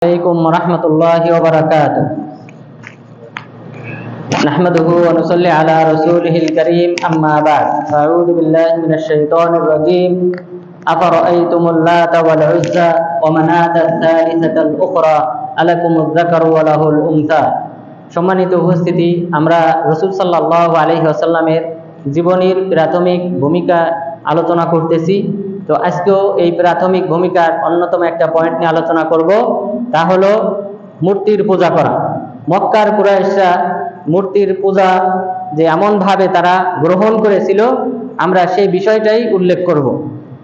عليكم ورحمة الله وبركاته نحمده ونصلي على رسوله الكريم أما بعد أعوذ بالله من الشيطان الرجيم أفرأيتم اللات والعزى ومناة الثالثة الأخرى ألكم الذكر وله الأنثى সম্মানিত উপস্থিতি আমরা রসুল সাল্লাহ আলহি আসাল্লামের জীবনীর প্রাথমিক ভূমিকা আলোচনা করতেছি তো আজকেও এই প্রাথমিক ভূমিকার অন্যতম একটা পয়েন্ট নিয়ে আলোচনা করব। তা হলো মূর্তির পূজা করা। মক্কার কুরাইশরা মূর্তির পূজা যে এমনভাবে তারা গ্রহণ করেছিল, আমরা সেই বিষয়টাই উল্লেখ করব।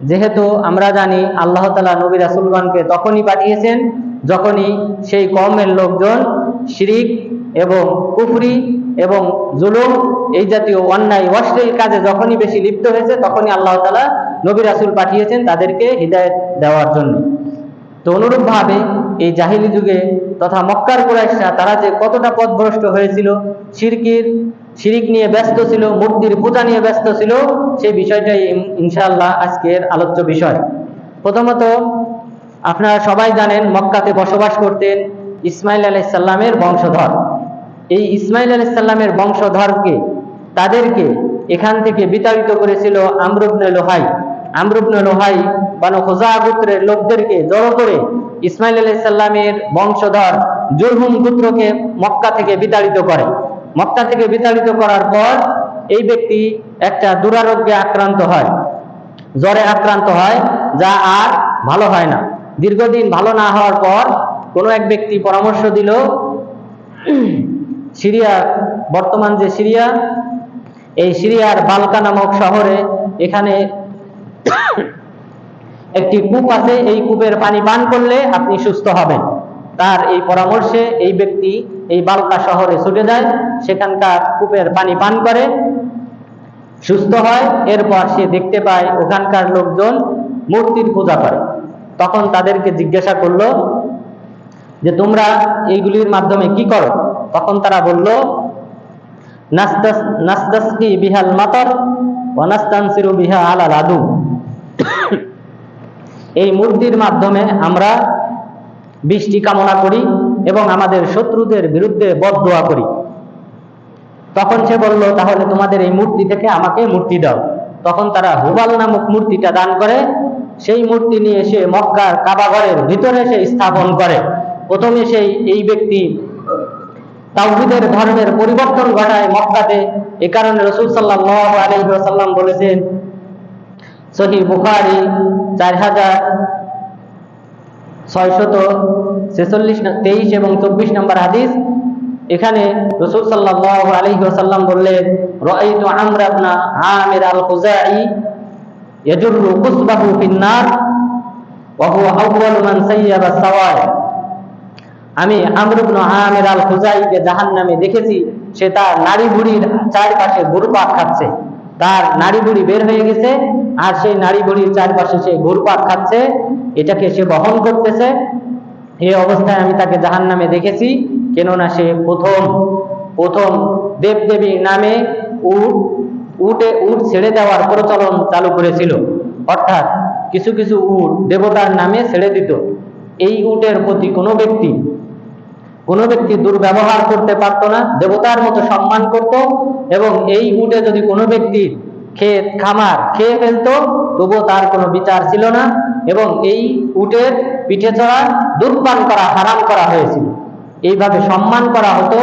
যেহেতু আমরা জানি আল্লাহ তালা নবী রাসুলগণকে তখনই পাঠিয়েছেন, যখনই সেই কমের লোকজন শিরিক এবং কুফরি এবং জুলুম এই জাতীয় অন্যায় অশ্লীল কাজে যখনই বেশি লিপ্ত হয়েছে, তখনই আল্লাহ তালা নবী রাসুল পাঠিয়েছেন তাদেরকে হৃদায়ত দেওয়ার জন্য। তো অনুরূপভাবে এই জাহিলি যুগে তথা মক্কার কুরাইশরা, তারা যে কতটা পথভ্রষ্ট হয়েছিল শিরকির শিরিক নিয়ে ব্যস্ত ছিল, মূর্তির পূজা নিয়ে ব্যস্ত ছিল, সেই বিষয়টাই ইন- ইনশাআল্লাহ আজকের আলোচ্য বিষয়। প্রথমত, আপনারা সবাই জানেন মক্কাতে বসবাস করতেন ইসমাইল আলাইসাল্লামের বংশধর। এই ইসমাইল আলাইসাল্লামের বংশধরকে, তাদেরকে এখান থেকে বিতাড়িত করেছিল আমরুবনে লোহাই। আমরুবনে লোহাই বানু খোজা গোত্রের লোকদেরকে জড়ো করে ইসমাইল আলাইসাল্লামের বংশধর জুরহুম গোত্রকে মক্কা থেকে বিতাড়িত করে। মক্কা থেকে বিতাড়িত করার পর এই ব্যক্তি একটা দুরারোগ্যে আক্রান্ত হয়। জ্বরে আক্রান্ত হয়, যা আর ভালো হয় না। দীর্ঘদিন ভালো না হওয়ার পর কোনো এক ব্যক্তি পরামর্শ দিল, সিরিয়া, বর্তমান যে সিরিয়া, এই সিরিয়ার বালকা নামক শহরে এখানে একটি কূপ আছে, এই কূপের পানি পান করলে আপনি সুস্থ হবেন। তার এই পরামর্শে এই ব্যক্তি এই বালকা শহরে ছুটে যায়, সেখানকার কূপের পানি পান করে, সুস্থ হয়, এরপর সে দেখতে পায় ওখানকার লোকজন মূর্তির পূজা করে। তখন তাদেরকে জিজ্ঞাসা করল যে, তোমরা এইগুলির মাধ্যমে কি করো? তখন তারা বলল নাস্তাস নাস্তাসকি বিহাল মাতর অনাস্তানসিরু বিহা আলা আদু। এই মূর্তির মাধ্যমে আমরা বৃষ্টি কামনা করি এবং আমাদের শত্রুদের বিরুদ্ধে বদদোয়া করি। তখন সে বলল, তাহলে তোমাদের এই মূর্তি থেকে আমাকে মূর্তি দাও। তখন তারা হুবাল নামক মূর্তিটা দান করে। সেই মূর্তি নিয়ে এসে মক্কার কাবাঘরের ভিতরে সে স্থাপন করে। প্রথমে সেই, এই ব্যক্তি তাওহিদের ধর্মের পরিবর্তন ঘটায় মক্কাতে। এ কারণে রসুল সাল্লাহ আলহিহাসাল্লাম বলেছেন সহি বুখারি চার হাজার ছয়শত ছেচল্লিশ তেইশ এবং চব্বিশ নম্বর হাদিস। এখানে রসুল সাল্লাহ আলহি আসাল্লাম বললেন আমর ইবনা আমির আল খুজাই ইয়াজুরু কুসবাহু ফিন্নার ওয়া হুয়া আউয়ালু মান আমি আমর ইবনে আমির আল জাহান্নামে দেখেছি, সে তার নাড়ি বুড়ির চারপাশে ঘুরপাক খাচ্ছে। তার নাড়ি বুড়ি বের হয়ে গেছে, আর সেই নাড়ি বুড়ির চারপাশে সে ঘুরপাক খাচ্ছে, এটাকে সে বহন করতেছে। এই অবস্থায় আমি তাকে জাহান্নামে দেখেছি, কেননা সে প্রথম প্রথম দেবদেবীর নামে উট, উটে উট ছেড়ে দেওয়ার প্রচলন চালু করেছিল। অর্থাৎ কিছু কিছু উট দেবতার নামে ছেড়ে দিত। এই উটের প্রতি কোনো ব্যক্তি কোনো ব্যক্তি দুর্ব্যবহার করতে পারত না, দেবতার মতো সম্মান করত এবং এই উটে যদি কোনো ব্যক্তি ক্ষেত, খামার খেয়ে ফেলতো, তবুও তার কোনো বিচার ছিল না এবং এই উটের পিঠে চড়া দুধপান করা, হারাম করা হয়েছিল। এইভাবে সম্মান করা হতো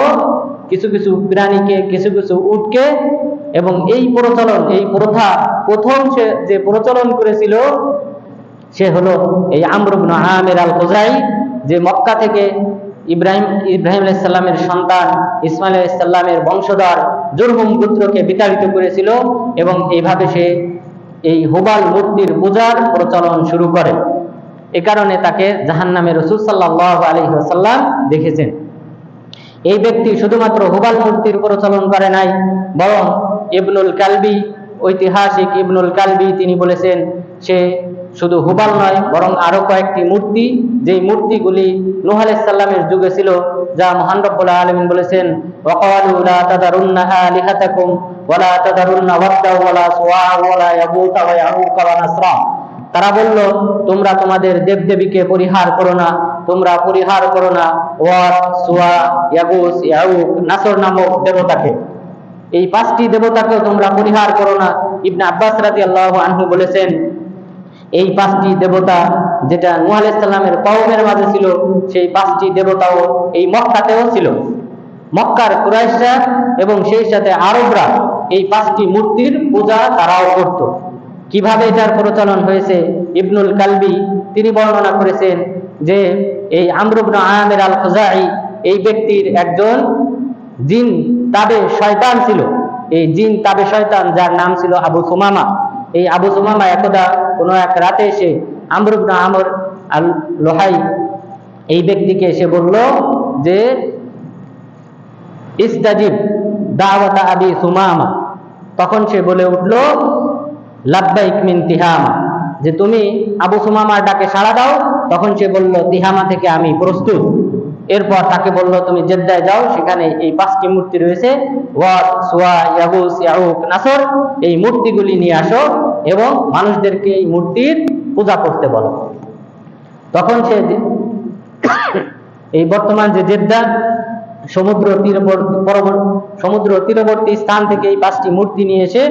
কিছু কিছু প্রাণীকে, কিছু কিছু উটকে এবং এই প্রচলন, এই প্রথা প্রথম সে যে প্রচলন করেছিল, সে হলো এই আমরুবন আমের আল খোজাই যে মক্কা থেকে ইব্রাহিম ইব্রাহিম আলাইসাল্লামের সন্তান, ইসমাইল আলাইসাল্লামের বংশধর জুরহুম গোত্রকে বিতাড়িত করেছিল এবং এইভাবে সে এই হুবাল মূর্তির পূজার প্রচলন শুরু করে। এ কারণে তাকে জাহান্নামে রসুল সাল্লাহ আলহি আসাল্লাম দেখেছেন। এই ব্যক্তি শুধুমাত্র হুবাল মূর্তির প্রচলন করে নাই, বরং ইবনুল কালবি, ঐতিহাসিক ইবনুল কালবি তিনি বলেছেন, সে শুধু হুবাল নয়, বরং আরও কয়েকটি মূর্তি, যেই মূর্তিগুলি নূহ আলাইসাল্লামের যুগে ছিল, যা মহান রব্বুল আলামিন বলেছেন লা তাদারুন্না আলিহাতাকুম ওয়ালা তাদারুন্না ওয়াদ্দা ওয়ালা সুওয়া ওয়ালা ইয়াগুতা ওয়া ইয়াউকা তারা বলল, তোমরা তোমাদের দেবদেবীকে পরিহার করো না, তোমরা পরিহার করো না ওয়াত সুয়া ইয়াগুস ইয়াউক, নাসর নামক দেবতাকে। এই পাঁচটি দেবতাকেও তোমরা পরিহার করো না। ইবনে আব্বাস রাদিয়াল্লাহু আনহু বলেছেন এই পাঁচটি দেবতা যেটা নূহ আলাইহিস সালামের কওমের মাঝে ছিল, সেই পাঁচটি দেবতাও এই মক্কাতেও ছিল। মক্কার কুরাইশরা এবং সেই সাথে আরবরা এই পাঁচটি মূর্তির পূজা তারাও করত। কীভাবে এটার প্রচলন হয়েছে? ইবনুল কালবি তিনি বর্ণনা করেছেন যে, এই আমরুবন আহমের আল খুজাই এই ব্যক্তির একজন জিন তাবে শয়তান ছিল। এই জিন তাবে শয়তান যার নাম ছিল আবু সুমামা। এই আবু সুমামা একদা কোনো এক রাতে এসে আমরুবন আমর আল লোহাই এই ব্যক্তিকে এসে বলল যে, ইস্তাজিব দাওয়াতা আবি সুমামা। তখন সে বলে উঠল, লাব্বাইক মিন তিহামা। যে তুমি আবু সুমামার ডাকে সাড়া দাও, তখন সে বলল, তিহামা থেকে আমি প্রস্তুত। এরপর তাকে বলল, তুমি জেদ্দায় যাও, সেখানে এই পাঁচটি মূর্তি রয়েছে। নাসর, এই মূর্তিগুলি নিয়ে আসো এবং মানুষদেরকে এই মূর্তির পূজা করতে বলো। তখন সে এই বর্তমান যে জেদ্দা সমুদ্র তীরবর্তী সমুদ্র তীরবর্তী স্থান থেকে এই পাঁচটি মূর্তি নিয়ে এসে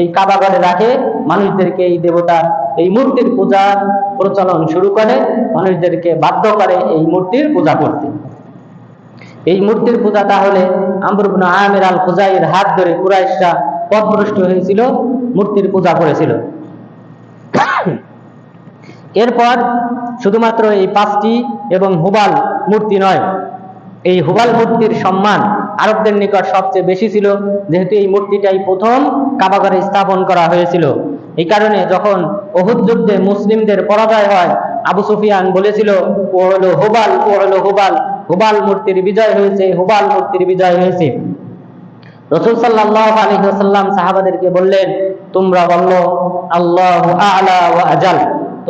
এই কাবাগরে রাখে। মানুষদেরকে এই দেবতা এই মূর্তির পূজার প্রচলন শুরু করে। মানুষদেরকে বাধ্য করে এই মূর্তির পূজা করতে। এই মূর্তির পূজা তাহলে আমরুবন আমের আল খুজাইয়ের হাত ধরে কুরাইশরা পথভ্রষ্ট হয়েছিল, মূর্তির পূজা করেছিল। এরপর শুধুমাত্র এই পাঁচটি এবং হুবাল মূর্তি নয় এই হুবাল মূর্তির সম্মান আরবদের নিকট সবচেয়ে বেশি ছিল, যেহেতু এই মূর্তিটাই প্রথম কাবাগারে স্থাপন করা হয়েছিল। এই কারণে যখন অহুদ যুদ্ধে মুসলিমদের পরাজয় হয়, আবু সুফিয়ান বলেছিল ও হুবাল ও হলো হুবাল হুবাল মূর্তির বিজয় হয়েছে, হুবাল মূর্তির বিজয় হয়েছে। রসুল সাল্লাহ আলহিহাল্লাম সাহাবাদেরকে বললেন, তোমরা বলল, আল্লাহ আলা আজাল।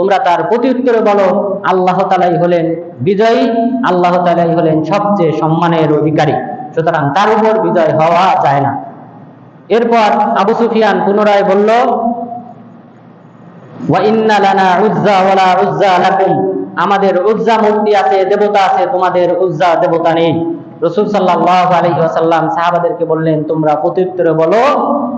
তোমরা তার প্রতি উত্তরে বলো। আল্লাহ তালাই হলেন বিজয়ী, আল্লাহ তালাই হলেন সবচেয়ে সম্মানের অধিকারী। সুতরাং তার উপর বিজয় হওয়া যায় না। এরপর আবু সুফিয়ান পুনরায় বলল আমাদের উজ্জা মূর্তি আছে, দেবতা আছে, তোমাদের উজ্জা দেবতা নেই। রসুল সাল্লাল্লাহু আলাইহি ওয়াসাল্লাম সাহাবাদেরকে বললেন, তোমরা প্রত্যুত্তরে বলো,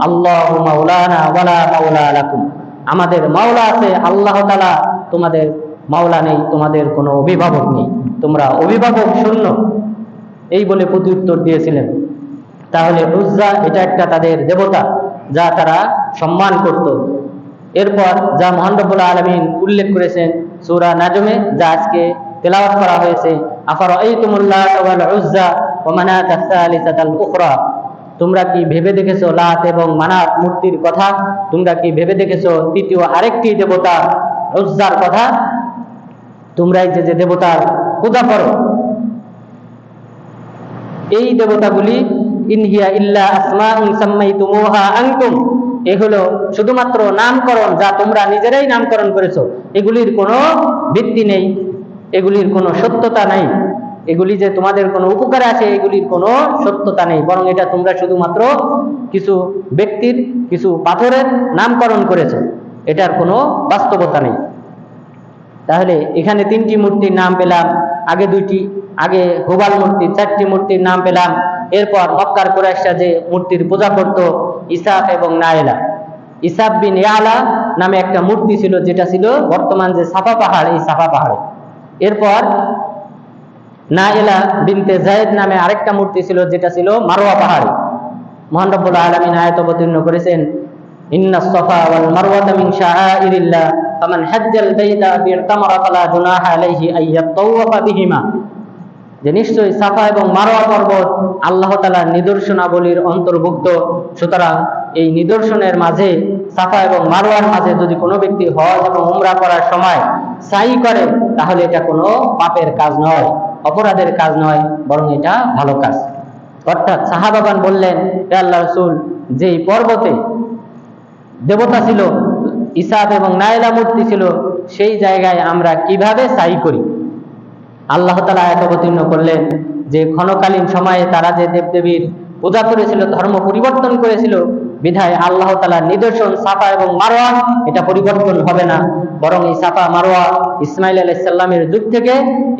আল্লাহু মাওলানা ওয়ালা মাওলা লাকুম। আমাদের মাওলা আছে, আল্লাহ তাআলা তোমাদের, মাওলা নেই, তোমাদের কোনো অভিভাবক নেই। তোমরা অভিভাবক শূন্য। এই বলে প্রত্যুত্তর দিয়েছিলেন। তাহলে উজ্জা এটা একটা তাদের দেবতা, যা তারা সম্মান করত। এরপর যা মহানরবুল্লাহ আলমিন উল্লেখ করেছেন সূরা নাজমে, যা আজকে তেলাওয়াত করা হয়েছে আফার এই তুমুল্লাহ উজ্জা ও মানাত আসালিসাতাল উখরা? তোমরা কি ভেবে দেখেছ লাত এবং মানাত মূর্তির কথা? তোমরা কি ভেবে দেখেছ তৃতীয় আরেকটি দেবতা উজ্জার কথা? তোমরাই যে যে দেবতার পূজা করো। এই দেবতাগুলি ইনহিয়া ইল্লা আসমাউন সাম্মাইতুমুহা আনতুম এ হলো শুধুমাত্র নামকরণ যা তোমরা নিজেরাই নামকরণ করেছ। এগুলির কোনো ভিত্তি নেই। এগুলির কোনো সত্যতা নাই। এগুলি যে তোমাদের কোনো উপকার আছে, এগুলির কোনো সত্যতা নেই। বরং এটা তোমরা শুধুমাত্র কিছু ব্যক্তির, কিছু পাথরের নামকরণ করেছ। এটার কোনো বাস্তবতা নেই। তাহলে এখানে তিনটি মূর্তির নাম পেলাম, আগে দুইটি, আগে হোবাল মূর্তি, চারটি মূর্তির নাম পেলাম, এরপর মক্কার কুরাইশরা যে মূর্তির পূজা করত, ইসাফ এবং নায়েলা। ইসাফ বিন ইয়ালা নামে একটা মূর্তি ছিল, যেটা ছিল বর্তমান যে সাফা পাহাড়, এই সাফা পাহাড়ে। এরপর নায়েলা বিনতে জায়েদ নামে আরেকটা মূর্তি ছিল, যেটা ছিল মারোয়া পাহাড়ে। মহান রব্বুল আলমিন আয়াত অবতীর্ণ করেছেন, ইন্না সফা ওয়াল শাআইরিল্লাহ, ফামান হাজ্জাল বাইতা বি'তামারা ফালা আলাইহি বিহিমা। যে নিশ্চয়ই সাফা এবং মারোয়া পর্বত আল্লাহ তাআলার নিদর্শনাবলীর অন্তর্ভুক্ত। সুতরাং এই নিদর্শনের মাঝে, সাফা এবং মারোয়ার মাঝে যদি কোনো ব্যক্তি হজ এবং উমরা করার সময় সাই করে, তাহলে এটা কোনো পাপের কাজ নয়। অপরাধের কাজ নয়, বরং এটা ভালো কাজ। অর্থাৎ সাহাবাগান বললেন, হে আল্লাহ রসুল, যেই পর্বতে দেবতা ছিল ইসাফ এবং নায়লা মূর্তি ছিল, সেই জায়গায় আমরা কীভাবে সাই করি? আল্লাহ তালা আয়াত অবতীর্ণ করলেন যে, ক্ষণকালীন সময়ে তারা যে দেবদেবীর পূজা করেছিল, ধর্ম পরিবর্তন করেছিল বিধায় আল্লাহ তালার নিদর্শন সাফা এবং মারোয়া, এটা পরিবর্তন হবে না। বরং এই সাফা মারোয়া ইসমাইল আলাইসাল্লামের যুগ থেকে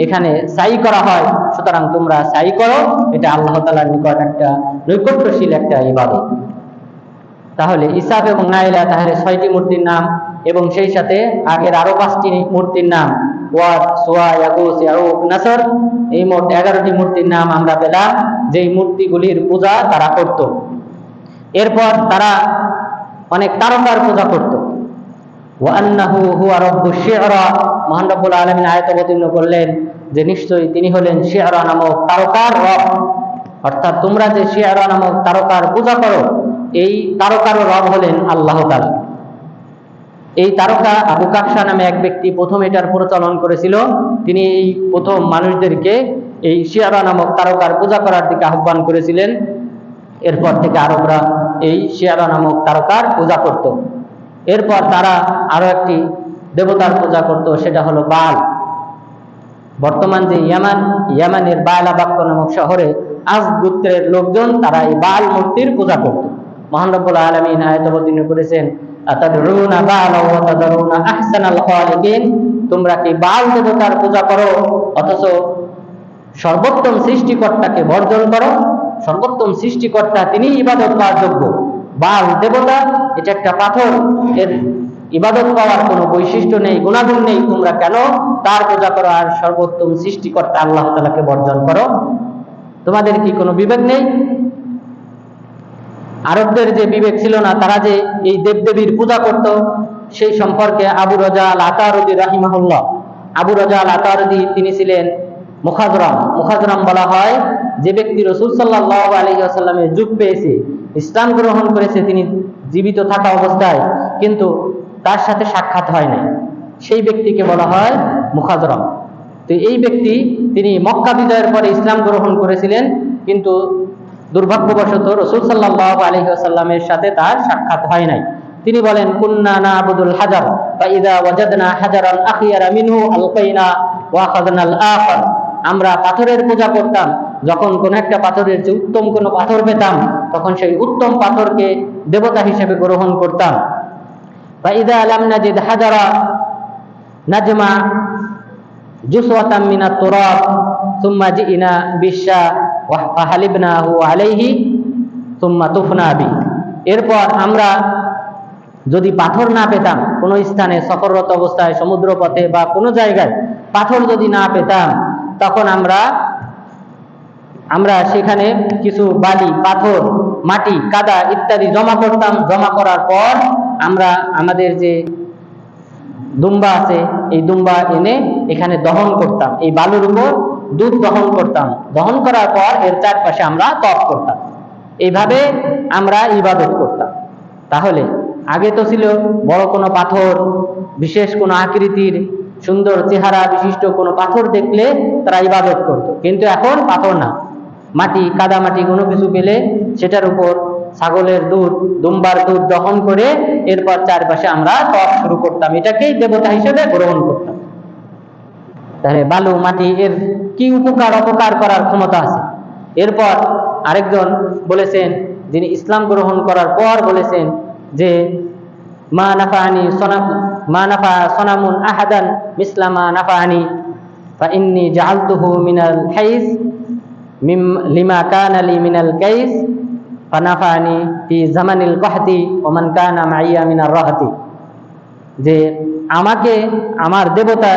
এখানে সাই করা হয়। সুতরাং তোমরা সাই করো, এটা আল্লাহ তালার নিকট একটা নৈকট্যশীল একটা ইবাদত। তাহলে ইসাফ এবং নাইলা তাহলে ছয়টি মূর্তির নাম এবং সেই সাথে আগের আরও পাঁচটি মূর্তির নাম। ওয়াদ, সোয়া ইয়াগুস ইয়াউক নাসর, এই মোট এগারোটি মূর্তির নাম আমরা পেলাম। যেই মূর্তিগুলির পূজা তারা করত। এরপর তারা অনেক তারকার পূজা করত। আলামিন আয়াত অবতীর্ণ করলেন যে নিশ্চয়ই তিনি হলেন নামক তারকার রব। অর্থাৎ তোমরা যে নামক তারকার পূজা করো, এই তারকার রব হলেন আল্লাহ তাআলা। এই তারকা আবু কাকসা নামে এক ব্যক্তি প্রথম এটার প্রচলন করেছিল। তিনি এই প্রথম মানুষদেরকে এই শিয়ারা নামক তারকার পূজা করার দিকে আহ্বান করেছিলেন। এরপর থেকে আরবরা এই শিয়ারা নামক তারকার পূজা করত। এরপর তারা আরও একটি দেবতার পূজা করত, সেটা হলো বাল। বর্তমান যে ইয়ামান, ইয়ামানের বায়লাবাক্য নামক শহরে আজ গোত্রের লোকজন তারা এই বাল মূর্তির পূজা করত। মহান রব্বুল আলমিন আয়ত করেছেন তোমরা কি বাল দেবতার পূজা করো, অথচ সর্বোত্তম সৃষ্টিকর্তাকে বর্জন করো? সর্বোত্তম সৃষ্টিকর্তা তিনি ইবাদত পাওয়ার যোগ্য। বাল, দেবতা, এটা একটা পাথর। এর ইবাদত পাওয়ার কোনো বৈশিষ্ট্য নেই, গুণাগুণ নেই। তোমরা কেন তার পূজা করো আর সর্বোত্তম সৃষ্টিকর্তা আল্লাহ তালাকে বর্জন করো? তোমাদের কি কোনো বিবেক নেই? আরবদের যে বিবেক ছিল না, তারা যে এই দেবদেবীর পূজা করত, সেই সম্পর্কে আবু রাজা আল আতারুদ্দি রাহিমাহুল্লাহ। আবু রাজা আল আতারুদ্দি তিনি ছিলেন মুখাজরাম মুখাজরাম বলা হয়, যে ব্যক্তি রসুল সাল্লাহ আলী আসাল্লামের যুগ পেয়েছে, ইসলাম গ্রহণ করেছে, তিনি জীবিত থাকা অবস্থায়, কিন্তু তার সাথে সাক্ষাৎ হয় নাই। সেই ব্যক্তিকে বলা হয় মুখাজরাম তো এই ব্যক্তি, তিনি মক্কা বিজয়ের পরে ইসলাম গ্রহণ করেছিলেন, কিন্তু দুর্ভাগ্যবশত রসুল সাল্লাহ আলহিহাসাল্লামের সাথে তার সাক্ষাৎ হয় নাই। তিনি বলেন, কুন্না আবুদুল হাজার, ফাইদা ওয়াজাদনা হাজারান আখিয়ারা মিনহু আলকাইনা আখার। আমরা পাথরের পূজা করতাম, যখন কোন একটা পাথরের যে উত্তম কোনো পাথর পেতাম, তখন সেই উত্তম পাথরকে দেবতা হিসেবে গ্রহণ করতাম। ফাইদা আলাম নাজিদ হাজারা নাজমা জুসওয়াতাম মিনা তুরাব সুম্মা জিইনা বিশা ফাহালিবনাহু আলাইহি সুম্মা তুফনা বি। এরপর আমরা যদি পাথর না পেতাম, কোনো স্থানে সফররত অবস্থায় সমুদ্র পথে বা কোনো জায়গায় পাথর যদি না পেতাম তখন আমরা আমরা সেখানে কিছু বালি, পাথর, মাটি, কাদা ইত্যাদি জমা করতাম। জমা করার পর আমরা আমাদের যে দুম্বা আছে, এই দুম্বা এনে এখানে দহন করতাম। এই বালুর উপর দুধ দহন করতাম। দহন করার পর এর চারপাশে আমরা তপ করতাম। এইভাবে আমরা ইবাদত করতাম। তাহলে আগে তো ছিল বড় কোনো পাথর, বিশেষ কোনো আকৃতির সুন্দর চেহারা বিশিষ্ট কোনো পাথর দেখলে তারা ইবাদত করত। কিন্তু এখন পাথর না। মাটি, কাদা মাটি কোনো কিছু পেলে সেটার উপর ছাগলের দুধ, দুম্বার দুধ দহন করে এরপর চারপাশে আমরা তপ শুরু করতাম। এটাকেই দেবতা হিসেবে গ্রহণ করতাম। তাহলে বালু, মাটি, এর কি উপকার, অপকার করার ক্ষমতা আছে? এরপর আরেকজন বলেছেন, যিনি ইসলাম গ্রহণ করার পর বলেছেন যে, মা নাফানি সোনা মা নাফা সোনামুন আহাদান মিসলামা নাফানি জাআলতুহু মিনাল হাইস মিম লিমা কানা লি মিনাল কাইস ফানাফানি ফি জামানিল কহতি ওমান কানা মাইয়া মিনার রহতি। যে আমাকে, আমার দেবতা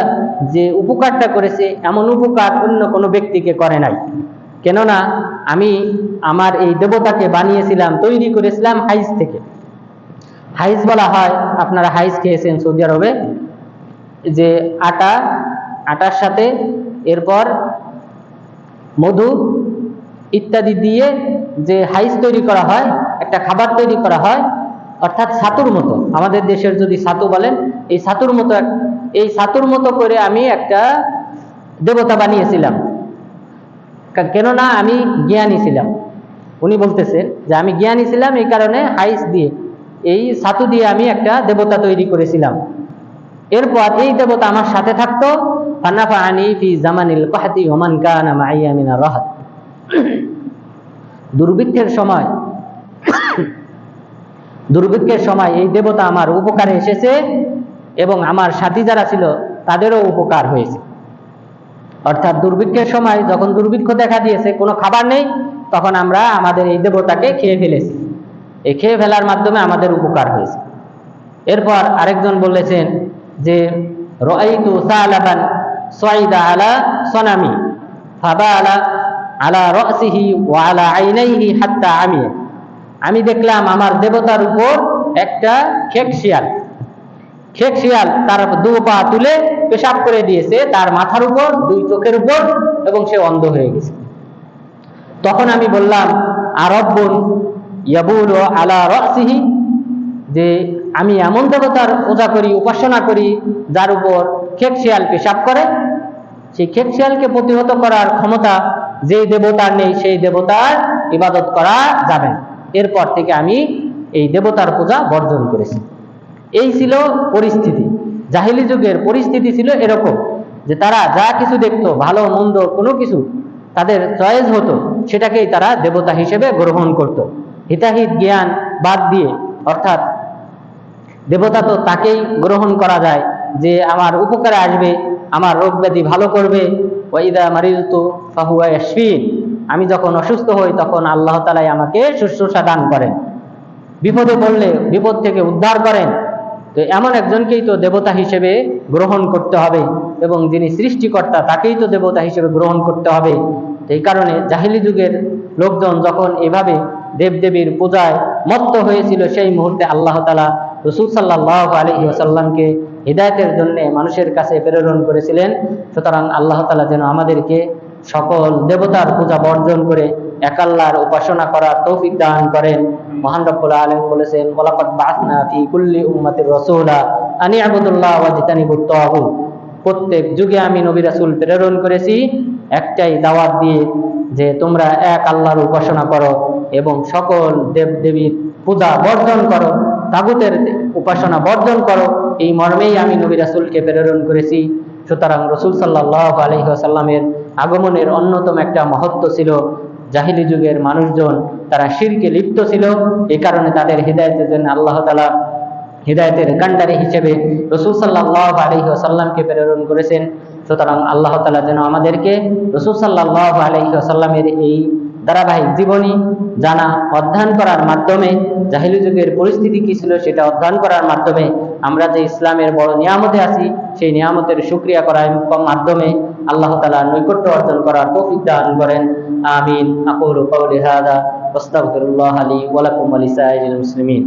যে উপকারটা করেছে, এমন উপকার অন্য কোনো ব্যক্তিকে করে নাই। কেননা আমি আমার এই দেবতাকে বানিয়েছিলাম, তৈরি করেছিলাম হাইজ থেকে। হাইজ বলা হয়, আপনারা হাইস খেয়েছেন, সৌদি আরবে। যে আটা, আটার সাথে এরপর মধু ইত্যাদি দিয়ে যে হাইস তৈরি করা হয়, একটা খাবার তৈরি করা হয়, অর্থাৎ ছাতুর মতো। আমাদের দেশের যদি ছাতু বলেন, এই ছাতুর মতো এই ছাতুর মতো করে আমি একটা দেবতা বানিয়েছিলাম। কেননা আমি জ্ঞানী ছিলাম। উনি বলতেছেন যে আমি জ্ঞানী ছিলাম এই কারণে হাইস দিয়ে। এই ছাতু দিয়ে আমি একটা দেবতা তৈরি করেছিলাম। এরপর এই দেবতা আমার সাথে থাকতো। ফানাফা আনি ফি জামানিল কাহাতি ওমান কানা মাইয়া মিনা রাহাত। দুর্ভিক্ষের সময় দুর্ভিক্ষের সময় এই দেবতা আমার উপকারে এসেছে এবং আমার সাথী যারা ছিল তাদেরও উপকার হয়েছে। অর্থাৎ দুর্ভিক্ষের সময় যখন দুর্ভিক্ষ দেখা দিয়েছে, কোনো খাবার নেই, তখন আমরা আমাদের এই দেবতাকে খেয়ে ফেলেছি। এই খেয়ে ফেলার মাধ্যমে আমাদের উপকার হয়েছে। এরপর আরেকজন বলেছেন যে, রআইতু সালাবান সাইদা আলা সনামি ফাবা আলা আলা রসিহি ওয়া আলা আইনাইহি হাত্তা আমিয়া। আমি দেখলাম আমার দেবতার উপর একটা খেক শিয়াল। খেক শিয়াল তার দু পা তুলে পেশাব করে দিয়েছে, তার মাথার উপর, দুই চোখের উপর, এবং সে অন্ধ হয়ে গেছে। তখন আমি বললাম, আরব্বুন ইয়াবুল আলা রসিহি, যে আমি এমন দেবতার পূজা করি, উপাসনা করি, যার উপর খেক শিয়াল পেশাব করে, সেই খেক শিয়ালকে প্রতিহত করার ক্ষমতা যে দেবতার নেই, সেই দেবতার ইবাদত করা যাবে। এরপর থেকে আমি এই দেবতার পূজা বর্জন করেছি। এই ছিল পরিস্থিতি। জাহিলি যুগের পরিস্থিতি ছিল এরকম, যে তারা যা কিছু দেখতো, ভালো, মন্দ কোনো কিছু, তাদের চয়েস হতো, সেটাকেই তারা দেবতা হিসেবে গ্রহণ করত। হিতাহিত জ্ঞান বাদ দিয়ে, অর্থাৎ দেবতা তো তাকেই গ্রহণ করা যায় যে আমার উপকারে আসবে, আমার রোগ ব্যাধি ভালো করবে। ওয়াইদা মারিজতু ফাহুয়া আমি যখন অসুস্থ হই তখন আল্লাহ তালাই আমাকে শুশ্রূষা দান করেন। বিপদে পড়লে বিপদ থেকে উদ্ধার করেন। তো এমন একজনকেই তো দেবতা হিসেবে গ্রহণ করতে হবে এবং যিনি সৃষ্টিকর্তা তাকেই তো দেবতা হিসেবে গ্রহণ করতে হবে। এই কারণে জাহিলি যুগের লোকজন যখন এভাবে দেবদেবীর পূজায় মত্ত হয়েছিল সেই মুহূর্তে আল্লাহ তালা রসুল সাল্লাহ আলহি আসাল্লামকে হৃদায়তের জন্য মানুষের কাছে প্রেরণ করেছিলেন। সুতরাং আল্লাহ তালা যেন আমাদেরকে সকল দেবতার পূজা বর্জন করে এক আল্লাহর উপাসনা করার তৌফিক দান করেন। মহান রব্বুল আলম বলেছেন ওলাকাত বাসনা ফি কুল্লি উম্মাতির রসুলা আনি আবুদুল্লাহ ওয়াজিতানিবুত তাগুত। প্রত্যেক যুগে আমি নবী রাসূল প্রেরণ করেছি। একটাই দাওয়াত দিয়ে যে তোমরা এক আল্লাহর উপাসনা করো। এবং সকল দেব দেবীর পূজা বর্জন করো, তাগুতের উপাসনা বর্জন করো, এই মর্মেই আমি নবী রাসূলকে প্রেরণ করেছি। সুতরাং রসুল সাল্লাহ আলহিহাসাল্লামের আগমনের অন্যতম একটা মহত্ব ছিল জাহিলি যুগের মানুষজন, তারা শিরকে লিপ্ত ছিল। এই কারণে তাদের হৃদায়তের জন্য আল্লাহ তালা হৃদায়তের কান্ডারি হিসেবে রসুল সাল্লাহ আলহি আসাল্লামকে প্রেরণ করেছেন। সুতরাং আল্লাহ তালা যেন আমাদেরকে রসুল সাল্লাহ আলহি আসাল্লামের এই ধারাবাহিক জীবনী জানা, অধ্যয়ন করার মাধ্যমে, জাহিলি যুগের পরিস্থিতি কী ছিল সেটা অধ্যয়ন করার মাধ্যমে আমরা যে ইসলামের বড় নিয়ামতে আছি, সেই নিয়ামতের সুক্রিয়া করার মাধ্যমে আল্লাহ তালা নৈকট্য অর্জন করার তৌফিক দান করেন। আমিন। আকুল কৌলি হাদা ওয়াস্তাগফিরুল্লাহ আলী ওয়ালাকুম আলিসাইল মুসলিমিন।